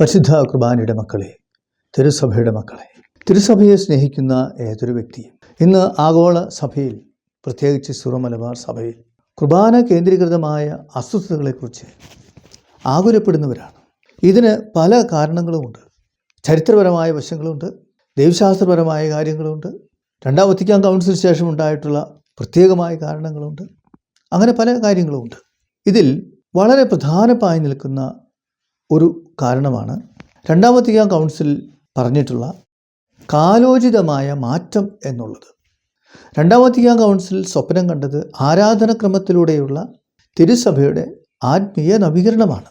പരിശുദ്ധ കുർബാനയുടെ മക്കളെ തിരുസഭയുടെ മക്കളെ തിരുസഭയെ സ്നേഹിക്കുന്ന ഏതൊരു വ്യക്തിയും. ഇന്ന് ആഗോള സഭയിൽ പ്രത്യേകിച്ച് സുറമലബാർ സഭയിൽ കുർബാന കേന്ദ്രീകൃതമായ അസ്വസ്ഥതകളെക്കുറിച്ച് ആകുലപ്പെടുന്നവരാണ്. ഇതിന് പല കാരണങ്ങളുമുണ്ട്. ചരിത്രപരമായ വശങ്ങളുണ്ട് ദൈവശാസ്ത്രപരമായ കാര്യങ്ങളുണ്ട് രണ്ടാം വത്തിക്കാൻ കൗൺസിലിന് ശേഷം ഉണ്ടായിട്ടുള്ള പ്രത്യേകമായ കാരണങ്ങളുണ്ട് അങ്ങനെ പല കാര്യങ്ങളുമുണ്ട്. ഇതിൽ വളരെ പ്രധാനമായി നിൽക്കുന്ന ഒരു കാരണമാണ്. രണ്ടാമത്തെ വത്തിക്കാൻ കൗൺസിൽ പറഞ്ഞിട്ടുള്ള കാലോചിതമായ മാറ്റം എന്നുള്ളത്. രണ്ടാമത്തെ വത്തിക്കാൻ കൗൺസിൽ സ്വപ്നം കണ്ടത് ആരാധനക്രമത്തിലൂടെയുള്ള തിരുസഭയുടെ ആത്മീയ നവീകരണമാണ്.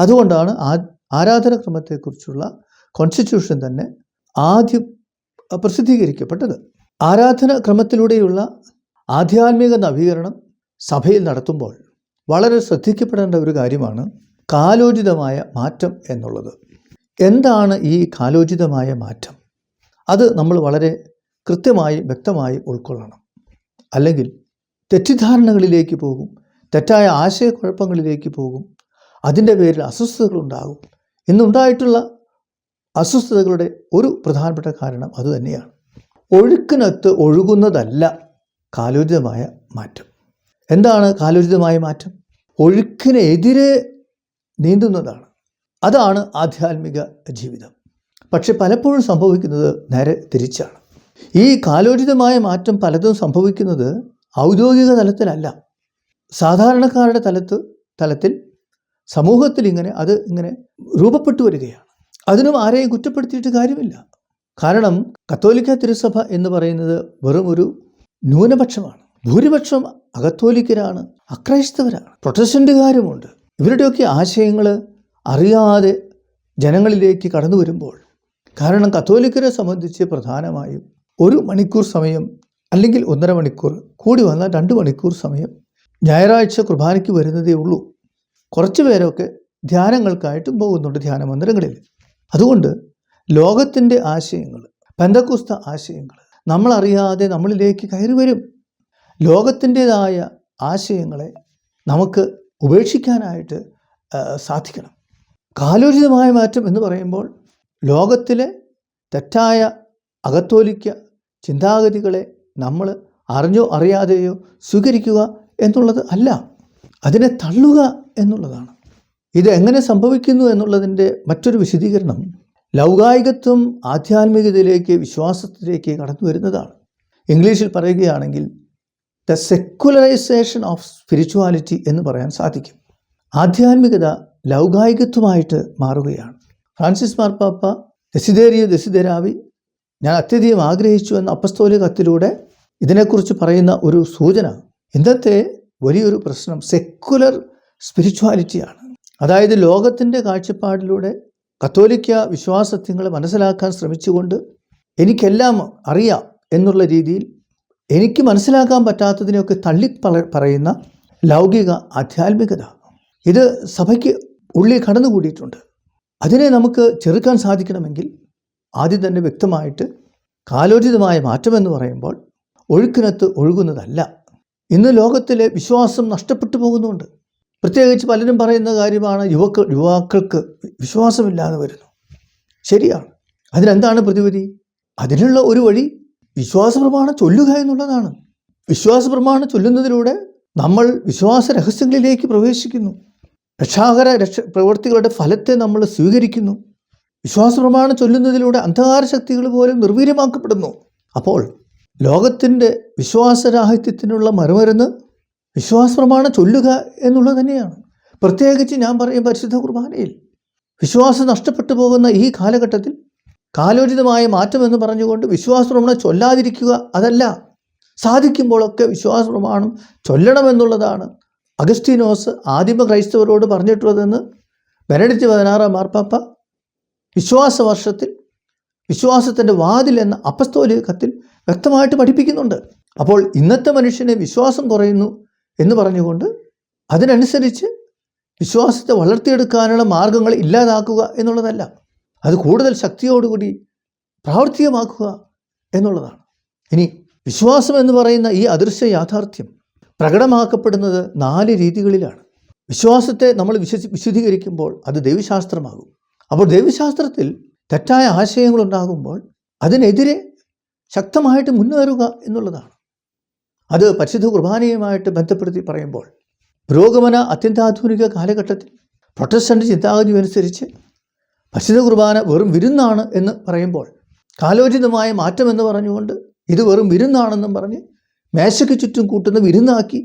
അതുകൊണ്ടാണ് ആ ആരാധനക്രമത്തെക്കുറിച്ചുള്ള കോൺസ്റ്റിറ്റ്യൂഷൻ തന്നെ ആദ്യം പ്രസിദ്ധീകരിക്കപ്പെട്ടത്. ആരാധന ക്രമത്തിലൂടെയുള്ള ആധ്യാത്മിക നവീകരണം സഭയിൽ നടത്തുമ്പോൾ വളരെ ശ്രദ്ധിക്കപ്പെടേണ്ട ഒരു കാര്യമാണ് കാലോചിതമായ മാറ്റം എന്നുള്ളത്. എന്താണ് ഈ കാലോചിതമായ മാറ്റം? അത് നമ്മൾ വളരെ കൃത്യമായി വ്യക്തമായി ഉൾക്കൊള്ളണം. അല്ലെങ്കിൽ തെറ്റിദ്ധാരണകളിലേക്ക് പോകും തെറ്റായ ആശയക്കുഴപ്പങ്ങളിലേക്ക് പോകും അതിന്റെ പേരിൽ അസ്വസ്ഥതകളുണ്ടാകും ഇന്നുണ്ടായിട്ടുള്ള അസ്വസ്ഥതകളുടെ ഒരു പ്രധാനപ്പെട്ട കാരണം അതുതന്നെയാണ് ഒഴുക്കിനൊത്ത് ഒഴുകുന്നതല്ല കാലോചിതമായ മാറ്റം. എന്താണ് കാലോചിതമായ മാറ്റം? ഒഴുക്കിനെതിരെ നീന്തുന്നതാണ്. അതാണ് ആധ്യാത്മിക ജീവിതം. പക്ഷെ പലപ്പോഴും സംഭവിക്കുന്നത് നേരെ തിരിച്ചാണ്. ഈ കാലോചിതമായ മാറ്റം പലതും സംഭവിക്കുന്നത് ഔദ്യോഗിക തലത്തിലല്ല. സാധാരണക്കാരുടെ തലത്ത് തലത്തിൽ സമൂഹത്തിൽ ഇങ്ങനെ അത് ഇങ്ങനെ രൂപപ്പെട്ടു വരികയാണ്. അതിനും ആരെയും കുറ്റപ്പെടുത്തിയിട്ട് കാര്യമില്ല. കാരണം കത്തോലിക്ക തിരുസഭ എന്ന് പറയുന്നത് വെറും ഒരു ന്യൂനപക്ഷമാണ്. ഭൂരിപക്ഷം അകത്തോലിക്കരാണ്. അക്രൈസ്തവരാണ്. പ്രൊട്ടസ്റ്റന്റുകാരുമുണ്ട് ഇവരുടെയൊക്കെ ആശയങ്ങൾ അറിയാതെ ജനങ്ങളിലേക്ക് കടന്നു വരുമ്പോൾ കാരണം കത്തോലിക്കരെ സംബന്ധിച്ച് പ്രധാനമായും ഒരു മണിക്കൂർ സമയം അല്ലെങ്കിൽ ഒന്നര മണിക്കൂർ കൂടി വന്നാൽ രണ്ട് മണിക്കൂർ സമയം ഞായറാഴ്ച കുർബാനയ്ക്ക് വരുന്നതേ ഉള്ളൂ. കുറച്ച് പേരൊക്കെ ധ്യാനങ്ങൾക്കായിട്ടും പോകുന്നുണ്ട് ധ്യാന മന്ദിരങ്ങളിൽ. അതുകൊണ്ട് ലോകത്തിന്റെ ആശയങ്ങൾ പെന്തക്കുസ്ത ആശയങ്ങൾ നമ്മളറിയാതെ നമ്മളിലേക്ക് കയറി വരും. ലോകത്തിന്റെതായ ആശയങ്ങളെ നമുക്ക് ഉപേക്ഷിക്കാനായിട്ട് സാധിക്കണം. കാലോചിതമായ മാറ്റം എന്ന് പറയുമ്പോൾ ലോകത്തിലെ തെറ്റായ അകത്തോലിക്ക ചിന്താഗതികളെ നമ്മൾ അറിഞ്ഞോ അറിയാതെയോ സ്വീകരിക്കുക എന്നുള്ളത് അല്ല. അതിനെ തള്ളുക എന്നുള്ളതാണ്. ഇത് എങ്ങനെ സംഭവിക്കുന്നു എന്നുള്ളതിന്റെ മറ്റൊരു വിശദീകരണം ലൗകായികത്വം ആധ്യാത്മികതയിലേക്ക് വിശ്വാസത്തിലേക്ക് കടന്നു വരുന്നതാണ്. ഇംഗ്ലീഷിൽ പറയുകയാണെങ്കിൽ ദ സെക്കുലറൈസേഷൻ ഓഫ് സ്പിരിച്വാലിറ്റി എന്ന് പറയാൻ സാധിക്കും. ആധ്യാത്മികത ലൗകായികത്വമായിട്ട് മാറുകയാണ്. ഫ്രാൻസിസ് മാർപ്പാപ്പ ദസിതേരിയ ദസിതരാവി ഞാൻ അത്യധികം ആഗ്രഹിച്ചു എന്ന അപ്പസ്തോലിക കത്തിലൂടെ ഇതിനെക്കുറിച്ച് പറയുന്ന ഒരു സൂചന ഇന്നത്തെ വലിയൊരു പ്രശ്നം സെക്കുലർ സ്പിരിച്വാലിറ്റിയാണ്. അതായത് ലോകത്തിന്റെ കാഴ്ചപ്പാടിലൂടെ കത്തോലിക്ക വിശ്വാസത്യങ്ങളെ മനസ്സിലാക്കാൻ ശ്രമിച്ചുകൊണ്ട് എനിക്കെല്ലാം അറിയാം എന്നുള്ള രീതിയിൽ എനിക്ക് മനസ്സിലാക്കാൻ പറ്റാത്തതിനെയൊക്കെ തള്ളി പറ- പറയുന്ന ലൗകിക ആധ്യാത്മികത. ഇത് സഭയ്ക്ക് ഉള്ളിൽ കടന്നുകൂടിയിട്ടുണ്ട്. അതിനെ നമുക്ക് ചെറുക്കാൻ സാധിക്കണമെങ്കിൽ ആദ്യം തന്നെ വ്യക്തമായിട്ട് കാലോചിതമായ മാറ്റമെന്ന് പറയുമ്പോൾ ഒഴുക്കിനത്ത് ഒഴുകുന്നതല്ല. ഇന്ന് ലോകത്തിലെ വിശ്വാസം നഷ്ടപ്പെട്ടു പോകുന്നുണ്ട്. പ്രത്യേകിച്ച് പലരും പറയുന്ന കാര്യമാണ് യുവക്കൾ യുവാക്കൾക്ക് വിശ്വാസമില്ലാതെ വരുന്നു. ശരിയാണ്. അതിനെന്താണ് പ്രതിവിധി? അതിനുള്ള ഒരു വഴി വിശ്വാസ പ്രമാണം ചൊല്ലുക എന്നുള്ളതാണ്. വിശ്വാസ പ്രമാണം ചൊല്ലുന്നതിലൂടെ നമ്മൾ വിശ്വാസ രഹസ്യങ്ങളിലേക്ക് പ്രവേശിക്കുന്നു. രക്ഷാകര രക്ഷ പ്രവൃത്തികളുടെ ഫലത്തെ നമ്മൾ സ്വീകരിക്കുന്നു. വിശ്വാസ പ്രമാണം ചൊല്ലുന്നതിലൂടെ അന്ധകാര ശക്തികൾ പോലും നിർവീര്യമാക്കപ്പെടുന്നു. അപ്പോൾ ലോകത്തിന്റെ വിശ്വാസരാഹിത്യത്തിനുള്ള മറുമരുന്ന് വിശ്വാസ പ്രമാണം ചൊല്ലുക എന്നുള്ളത് തന്നെയാണ്. പ്രത്യേകിച്ച് ഞാൻ പറയും പരിശുദ്ധ കുർബാനയിൽ വിശ്വാസം നഷ്ടപ്പെട്ടു പോകുന്ന ഈ കാലഘട്ടത്തിൽ കാലോചിതമായ മാറ്റമെന്ന് പറഞ്ഞുകൊണ്ട് വിശ്വാസ പ്രമാണം ചൊല്ലാതിരിക്കുക അതല്ല സാധിക്കുമ്പോഴൊക്കെ വിശ്വാസപ്രമാണം ചൊല്ലണമെന്നുള്ളതാണ് അഗസ്റ്റീനോസ് ആദിമ ക്രൈസ്തവരോട് പറഞ്ഞിട്ടുള്ളതെന്ന് ബെനഡിറ്റ് പതിനാറാം മാർപ്പാപ്പ വിശ്വാസ വർഷത്തിൽ വിശ്വാസത്തിന്റെ വാതിൽ എന്ന അപസ്തോലികത്തിൽ വ്യക്തമായിട്ട് പഠിപ്പിക്കുന്നുണ്ട്. അപ്പോൾ ഇന്നത്തെ മനുഷ്യനെ വിശ്വാസം കുറയുന്നു എന്ന് പറഞ്ഞുകൊണ്ട് അതിനനുസരിച്ച് വിശ്വാസത്തെ വളർത്തിയെടുക്കാനുള്ള മാർഗങ്ങൾ ഇല്ലാതാക്കുക എന്നുള്ളതല്ല. അത് കൂടുതൽ ശക്തിയോടുകൂടി പ്രാവർത്തികമാക്കുക എന്നുള്ളതാണ്. ഇനി വിശ്വാസം എന്ന് പറയുന്ന ഈ അദൃശ്യ യാഥാർത്ഥ്യം പ്രകടമാക്കപ്പെടുന്നത് നാല് രീതികളിലാണ്. വിശ്വാസത്തെ നമ്മൾ വിശ്വസി വിശദീകരിക്കുമ്പോൾ അത് ദൈവശാസ്ത്രമാകും. അപ്പോൾ ദൈവശാസ്ത്രത്തിൽ തെറ്റായ ആശയങ്ങളുണ്ടാകുമ്പോൾ അതിനെതിരെ ശക്തമായിട്ട് മുന്നേറുക എന്നുള്ളതാണ്. അത് പരിശുദ്ധ കുർബാനയുമായിട്ട് ബന്ധപ്പെടുത്തി പറയുമ്പോൾ പുരോഗമന അത്യന്താധുനിക കാലഘട്ടത്തിൽ പ്രൊട്ടസ്റ്റന്റ് ചിന്താഗതി അനുസരിച്ച് പരിശുദ്ധ കുർബാന വെറും വിരുന്നാണ് എന്ന് പറയുമ്പോൾ കാലോചിതമായ മാറ്റം എന്ന് പറഞ്ഞുകൊണ്ട് ഇത് വെറും വിരുന്നാണെന്നും പറഞ്ഞ് മേശയ്ക്ക് ചുറ്റും കൂട്ടുന്ന വിരുന്നാക്കി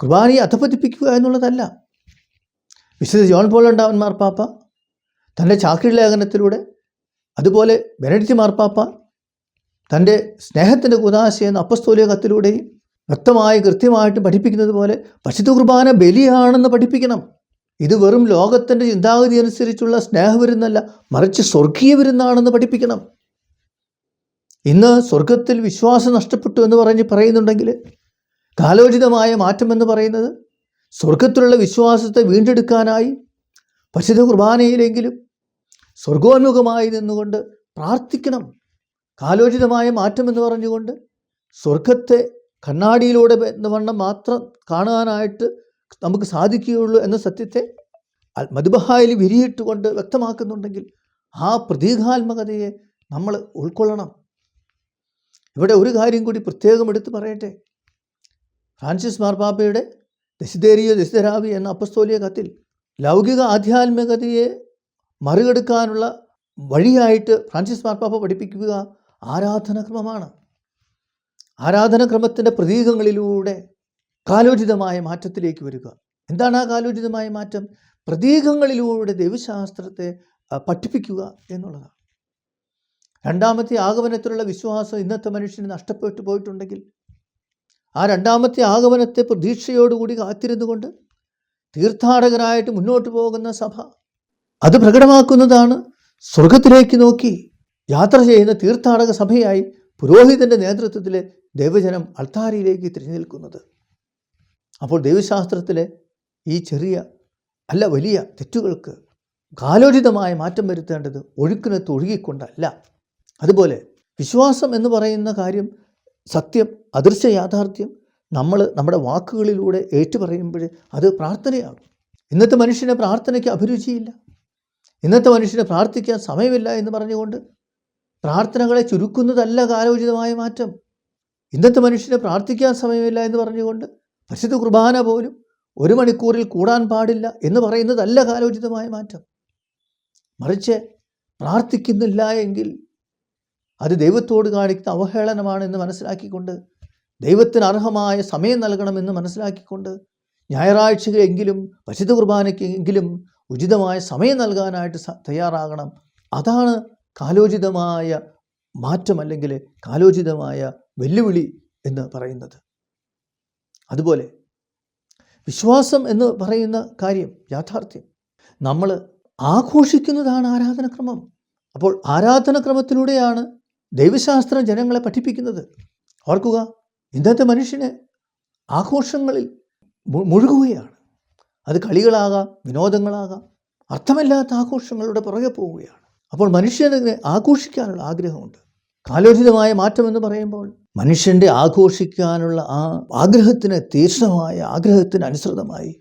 കുർബാനയെ അധപതിപ്പിക്കുക എന്നുള്ളതല്ല. വിശുദ്ധ ജോൺ പോൾ ഉണ്ടാവൻ മാർപ്പാപ്പ തന്റെ ചാക്രി ലേഖനത്തിലൂടെ അതുപോലെ ബെനഡിറ്റ് മാർപ്പാപ്പ തന്റെ സ്നേഹത്തിന്റെ കുതാശ എന്ന അപ്പസ്തോലിക കത്തിലൂടെയും വ്യക്തമായി കൃത്യമായിട്ട് പഠിപ്പിക്കുന്നത് പോലെ പരിശുദ്ധ കുർബാന ബലിയാണെന്ന് പഠിപ്പിക്കണം. ഇത് വെറും ലോകത്തിന്റെ ചിന്താഗതി അനുസരിച്ചുള്ള സ്നേഹവിരുന്നല്ല മറിച്ച് സ്വർഗീയ വിരുന്നാണെന്ന് പഠിപ്പിക്കണം. ഇന്ന് സ്വർഗത്തിൽ വിശ്വാസം നഷ്ടപ്പെട്ടു എന്ന് പറഞ്ഞ് പറയുന്നുണ്ടെങ്കിൽ കാലോചിതമായ മാറ്റം എന്ന് പറയുന്നത് സ്വർഗത്തിലുള്ള വിശ്വാസത്തെ വീണ്ടെടുക്കാനായി പരിശുദ്ധ കുർബാനയിലെങ്കിലും സ്വർഗോന്മുഖമായി നിന്നുകൊണ്ട് പ്രാർത്ഥിക്കണം. കാലോചിതമായ മാറ്റം എന്ന് പറഞ്ഞുകൊണ്ട് സ്വർഗത്തെ കണ്ണാടിയിലൂടെ എന്ന വണ്ണം മാത്രം കാണാനായിട്ട് നമുക്ക് സാധിക്കുകയുള്ളൂ എന്ന സത്യത്തെ മധുബഹായിൽ വിരിയിട്ടുകൊണ്ട് വ്യക്തമാക്കുന്നുണ്ടെങ്കിൽ ആ പ്രതീകാത്മകതയെ നമ്മൾ ഉൾക്കൊള്ളണം. ഇവിടെ ഒരു കാര്യം കൂടി പ്രത്യേകം എടുത്ത് പറയട്ടെ. ഫ്രാൻസിസ് മാർപ്പാപ്പയുടെ ദശിതേരിയോ ദശിതരാവി എന്ന അപ്പസ്തോലിയ കത്തിൽ ലൗകിക ആധ്യാത്മികതയെ മറികടക്കാനുള്ള വഴിയായിട്ട് ഫ്രാൻസിസ് മാർപ്പാപ്പ പഠിപ്പിക്കുക ആരാധനക്രമമാണ്. ആരാധനക്രമത്തിന്റെ പ്രതീകങ്ങളിലൂടെ കാലോചിതമായ മാറ്റത്തിലേക്ക് വരിക. എന്താണ് ആ കാലോചിതമായ മാറ്റം? പ്രതീകങ്ങളിലൂടെ ദൈവശാസ്ത്രത്തെ പഠിപ്പിക്കുക എന്നുള്ളതാണ്. രണ്ടാമത്തെ ആഗമനത്തിലുള്ള വിശ്വാസം ഇന്നത്തെ മനുഷ്യന് നഷ്ടപ്പെട്ടു പോയിട്ടുണ്ടെങ്കിൽ ആ രണ്ടാമത്തെ ആഗമനത്തെ പ്രതീക്ഷയോടുകൂടി കാത്തിരുന്നുകൊണ്ട് തീർത്ഥാടകരായിട്ട് മുന്നോട്ട് പോകുന്ന സഭ അത് പ്രകടമാക്കുന്നതാണ് സ്വർഗത്തിലേക്ക് നോക്കി യാത്ര ചെയ്യുന്ന തീർത്ഥാടക സഭയായി പുരോഹിതന്റെ നേതൃത്വത്തിലെ ദൈവജനം അൾത്താരിയിലേക്ക് തിരിഞ്ഞു നിൽക്കുന്നത്. അപ്പോൾ ദൈവശാസ്ത്രത്തിലെ ഈ ചെറിയ അല്ല വലിയ തെറ്റുകൾക്ക് കാലോചിതമായ മാറ്റം വരുത്തേണ്ടത് ഒഴുക്കിനത്ത് ഒഴുകിക്കൊണ്ടല്ല അതുപോലെ വിശ്വാസം എന്ന് പറയുന്ന കാര്യം സത്യം അദൃശ്യ യാഥാർത്ഥ്യം നമ്മൾ നമ്മുടെ വാക്കുകളിലൂടെ ഏറ്റുപറയുമ്പോൾ അത് പ്രാർത്ഥനയാകും. ഇന്നത്തെ മനുഷ്യനെ പ്രാർത്ഥനയ്ക്ക് അഭിരുചിയില്ല. ഇന്നത്തെ മനുഷ്യനെ പ്രാർത്ഥിക്കാൻ സമയമില്ല എന്ന് പറഞ്ഞുകൊണ്ട് പ്രാർത്ഥനകളെ ചുരുക്കുന്നതല്ല കാലോചിതമായ മാറ്റം. ഇന്നത്തെ മനുഷ്യനെ പ്രാർത്ഥിക്കാൻ സമയമില്ല എന്ന് പറഞ്ഞുകൊണ്ട് പരിശുദ്ധ കുർബാന പോലും ഒരു മണിക്കൂറിൽ കൂടാൻ പാടില്ല എന്ന് പറയുന്നതല്ല കാലോചിതമായ മാറ്റം. മറിച്ച് പ്രാർത്ഥിക്കുന്നില്ല എങ്കിൽ അത് ദൈവത്തോട് കാണിക്കുന്ന അവഹേളനമാണ് എന്ന് മനസ്സിലാക്കിക്കൊണ്ട് ദൈവത്തിന് അർഹമായ സമയം നൽകണമെന്ന് മനസ്സിലാക്കിക്കൊണ്ട് ഞായറാഴ്ചകളെങ്കിലും പരിശുദ്ധ കുർബാനയ്ക്കെങ്കിലും ഉചിതമായ സമയം നൽകാനായിട്ട് തയ്യാറാകണം. അതാണ് കാലോചിതമായ മാറ്റം അല്ലെങ്കിൽ കാലോചിതമായ വെല്ലുവിളി എന്ന് പറയുന്നത്. അതുപോലെ വിശ്വാസം എന്ന് പറയുന്ന കാര്യം യാഥാർത്ഥ്യം. നമ്മൾ ആഘോഷിക്കുന്നതാണ് ആരാധനക്രമം. അപ്പോൾ ആരാധനക്രമത്തിലൂടെയാണ് ദൈവശാസ്ത്രം ജനങ്ങളെ പഠിപ്പിക്കുന്നത്. ഓർക്കുക ഇന്നത്തെ മനുഷ്യന് ആഘോഷങ്ങളിൽ മുഴുകുകയാണ്. അത് കളികളാകാം വിനോദങ്ങളാകാം അർത്ഥമില്ലാത്ത ആഘോഷങ്ങളുടെ പുറകെ പോവുകയാണ്. അപ്പോൾ മനുഷ്യന് ആഘോഷിക്കാനുള്ള ആഗ്രഹമുണ്ട്. കാലോചിതമായ മാറ്റം എന്ന് പറയുമ്പോൾ മനുഷ്യന്റെ ആഘോഷിക്കാനുള്ള ആ ആഗ്രഹത്തിന് തീക്ഷ്ണമായ ആഗ്രഹത്തിന് അനുസൃതമായി.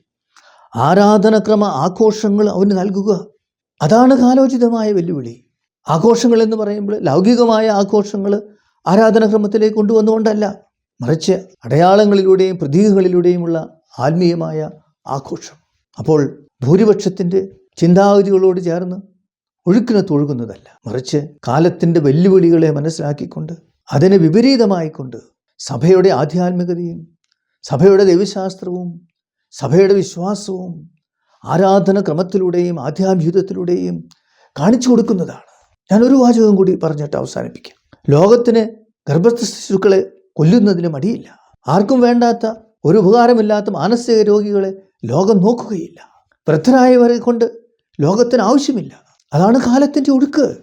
ആരാധനക്രമ ആഘോഷങ്ങൾ അവന് നൽകുക. അതാണ് കാലോചിതമായ വെല്ലുവിളി. ആഘോഷങ്ങൾ എന്ന് പറയുമ്പോൾ ലൗകികമായ ആഘോഷങ്ങൾ ആരാധനക്രമത്തിലേക്ക് കൊണ്ടുവന്നുകൊണ്ടല്ല മറിച്ച് അടയാളങ്ങളിലൂടെയും പ്രതീകങ്ങളിലൂടെയുമുള്ള ആത്മീയമായ ആഘോഷം. അപ്പോൾ ഭൂരിപക്ഷത്തിന്റെ ചിന്താഗതികളോട് ചേർന്ന് ഒഴുക്കിനത്ത് ഒഴുകുന്നതല്ല മറിച്ച് കാലത്തിന്റെ വെല്ലുവിളികളെ മനസ്സിലാക്കിക്കൊണ്ട് അതിന് വിപരീതമായിക്കൊണ്ട് സഭയുടെ ആധ്യാത്മികതയും സഭയുടെ ദൈവശാസ്ത്രവും സഭയുടെ വിശ്വാസവും ആരാധന ക്രമത്തിലൂടെയും ആധ്യാത്മികത്തിലൂടെയും കാണിച്ചു കൊടുക്കുന്നതാണ്. ഞാൻ ഒരു വാചകം കൂടി പറഞ്ഞിട്ട് അവസാനിപ്പിക്കാം. ലോകത്തിന് ഗർഭസ്ഥ ശിശുക്കളെ കൊല്ലുന്നതിന് മടിയില്ല. ആർക്കും വേണ്ടാത്ത ഒരു ഉപകാരമില്ലാത്ത മാനസിക രോഗികളെ ലോകം നോക്കുകയില്ല. വൃദ്ധരായവരെ കൊണ്ട് ലോകത്തിന് ആവശ്യമില്ല. അതാണ് കാലത്തിന്റെ ഒടുക്ക്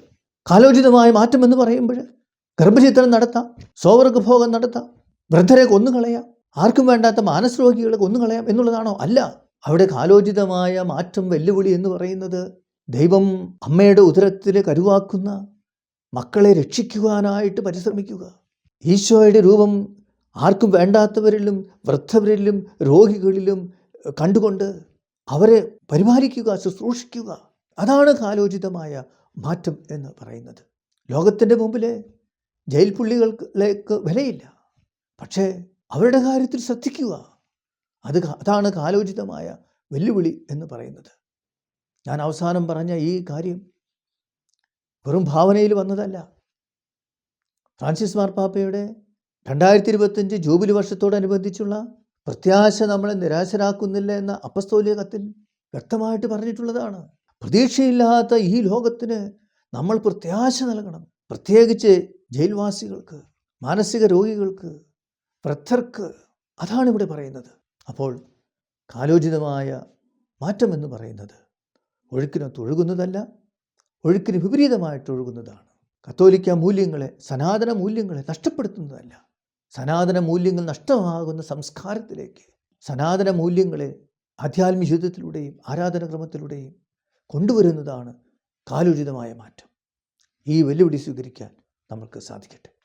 കാലോചിതമായ മാറ്റം എന്ന് പറയുമ്പോൾ ഗർഭചിത്രം നടത്താം സ്വവർഗഭോഗം നടത്താം വൃദ്ധരെ കൊന്നുകളയാം ആർക്കും വേണ്ടാത്ത മാനസരോഗികളെ കൊന്നുകളയാം എന്നുള്ളതാണോ? അല്ല അവിടെ കാലോചിതമായ മാറ്റം വെല്ലുവിളി എന്ന് പറയുന്നത് ദൈവം അമ്മയുടെ ഉദരത്തിൽ കരുവാക്കുന്ന മക്കളെ രക്ഷിക്കുവാനായിട്ട് പരിശ്രമിക്കുക. ഈശോയുടെ രൂപം ആർക്കും വേണ്ടാത്തവരിലും വൃദ്ധവരിലും രോഗികളിലും കണ്ടുകൊണ്ട് അവരെ പരിപാലിക്കുക ശുശ്രൂഷിക്കുക. അതാണ് കാലോചിതമായ മാറ്റം എന്ന് പറയുന്നത്. ലോകത്തിന്റെ മുമ്പിൽ ജയിൽ പുള്ളികളിലേക്ക് വിലയില്ല. പക്ഷേ അവരുടെ കാര്യത്തിൽ ശ്രദ്ധിക്കുക. അത് അതാണ് കാലോചിതമായ വെല്ലുവിളി എന്ന് പറയുന്നത്. ഞാൻ അവസാനം പറഞ്ഞ ഈ കാര്യം വെറും ഭാവനയിൽ വന്നതല്ല. ഫ്രാൻസിസ് മാർപ്പാപ്പയുടെ രണ്ടായിരത്തി ഇരുപത്തഞ്ച് ജൂബിലി വർഷത്തോടനുബന്ധിച്ചുള്ള പ്രത്യാശ നമ്മളെ നിരാശരാക്കുന്നില്ല എന്ന അപ്പസ്തോലിക കത്തിൽ വ്യക്തമായിട്ട് പറഞ്ഞിട്ടുള്ളതാണ്. പ്രതീക്ഷയില്ലാത്ത ഈ ലോകത്തിന് നമ്മൾ പ്രത്യാശ നൽകണം. പ്രത്യേകിച്ച് ജയിൽവാസികൾക്ക് മാനസിക രോഗികൾക്ക് വൃദ്ധർക്ക് അതാണ് ഇവിടെ പറയുന്നത്. അപ്പോൾ കാലോചിതമായ മാറ്റം എന്ന് പറയുന്നത് ഒഴുക്കിനൊത്ത് ഒഴുകുന്നതല്ല ഒഴുക്കിന് വിപരീതമായിട്ട് ഒഴുകുന്നതാണ്. കത്തോലിക്ക മൂല്യങ്ങളെ സനാതന മൂല്യങ്ങളെ നഷ്ടപ്പെടുത്തുന്നതല്ല. സനാതന മൂല്യങ്ങൾ നഷ്ടമാകുന്ന സംസ്കാരത്തിലേക്ക് സനാതന മൂല്യങ്ങളെ ആധ്യാത്മിക ജീവിതത്തിലൂടെയും ആരാധനക്രമത്തിലൂടെയും കൊണ്ടുവരുന്നതാണ് കാലോചിതമായ മാറ്റം. ഈ വെല്ലുവിളി സ്വീകരിക്കാൻ നമുക്ക് സാധിക്കട്ടെ.